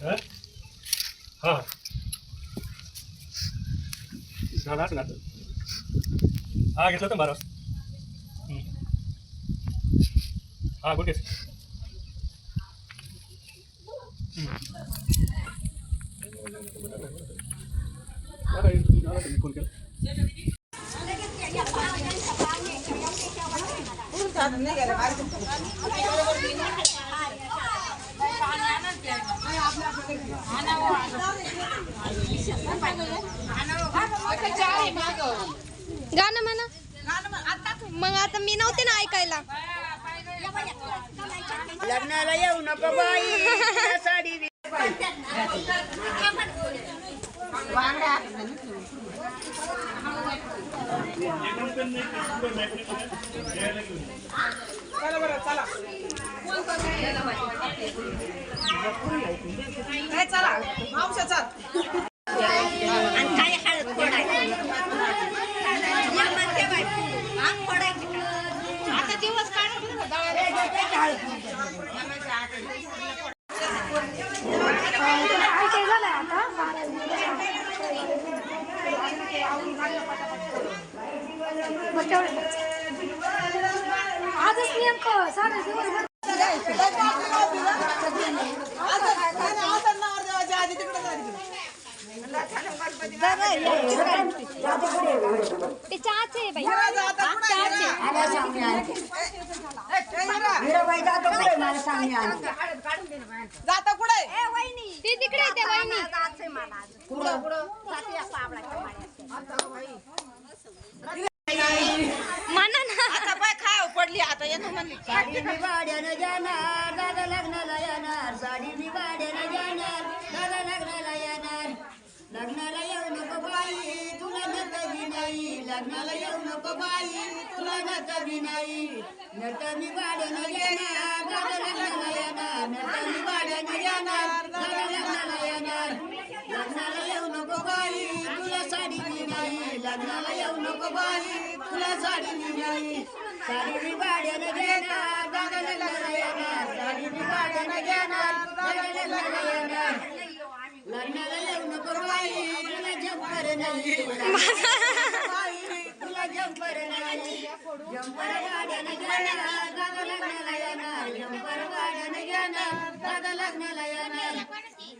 हा हा झाला ना हा घेतलं तर बारा हम्म. हा गुड केस फोन केला गाणं म्हणा. मग आता मी नव्हते ना ऐकायला. लग्नाला येऊ नको बाई साडी बी- काय झालंय आता मग तेवढं. आजच नेमकं साडे दिवस ते चहाचे आहे बाई चहाचे आल्या सामने आणते. हिराबाई जातो कुठे मला सामने आणते. जाता कुठे ते तिकडे आहे त्या कुठं म्हणा ना आता पाय खाव पडली आता येतो म्हणली साडी मी भाड्यानं जाणार दादा लग्नाला येणार. साडी मी भाड्यानं जाणार दादा लग्नाला येणार. लग्नाला येऊ नको बाई तुला नका नाही. लग्नाला येऊ नको बाई तुला नका नाही. नट मी वाड्यानं येणार दादा लग्नाला येणार. नट मी वाड्यानं येणार दादा लग्नाला लग्नाला येऊ नको बाई तुला साडी मी नाही. साडी मी भाड्यानं घेणार दादाने लग्न येणार. साडी मी भाड्यानं घेणार दादाने लग्न येणार. लग्नाला येऊ नको बाई तुला जंपर नाही. बाई, तुला जंपर नाही. जंपर भाड्यानं घेणार दादा लग्नाला येणार. जंपर दादा लग्नाला येणार.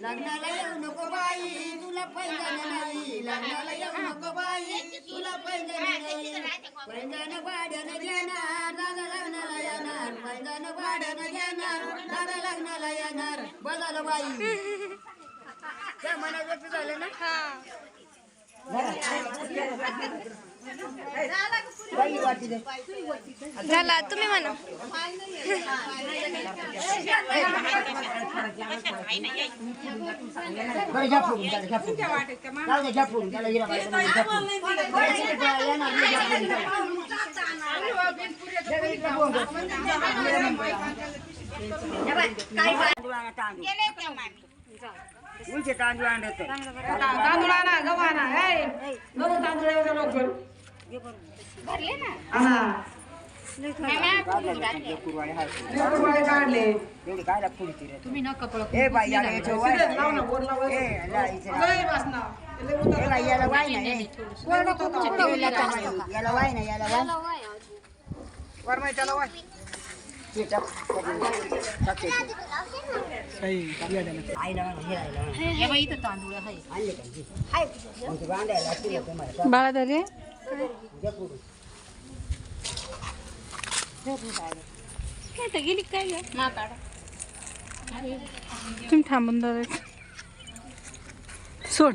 लग्नाला येऊ नको बाई तुला पैंजण नाही. लग्नाला येऊ नको बाई तुला पैंजण नाही. पैंजण भाड्यानं घेणार दादा लग्नाला येणार. पैंजण भाड्यानं घेणार दादा लग्नाला येणार. बघालं बाई. त्या मनाचं झालं ना? झाला तुम्ही म्हणा. तांदूळ आणत तांदूळ आणा हे गहू तांदूळ काढले तुम्ही नका ए बाई याला वाय लाव ना, वर लाव. ए ला इथे ला. लय वासना. लय उतरलं. ए बाई याला वाय ना ए. याला वाय ना याला वाय वर माहिती त्याला वाय. बाळा तरी घ्या गेली काय तुम्ही थांबून दादा सोड.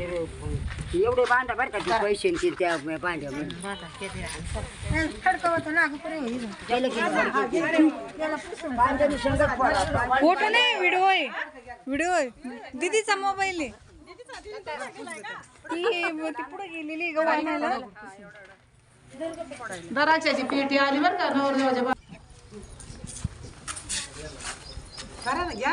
एवढे बांधा बरं का पैसे त्या बांध्यामध्ये. फोटो नाही व्हिडिओ आहे. व्हिडिओ आहे. दीदीचा मोबाईल आहे. ती ती पुढे गेलेली गव्हाणाला दराच्याची पेटी आली बरं का नवरदेवाच्या करा ना, घ्या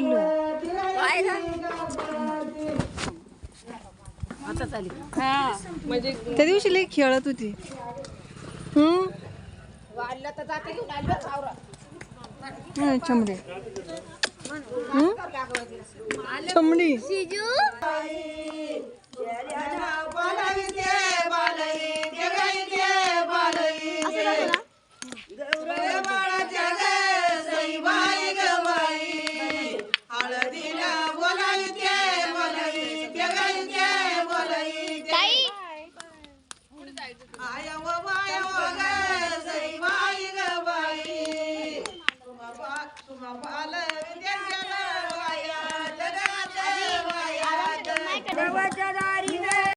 पिल्लू त्या दिवशी लई खेळत होती. हम्म? हं, चमडे.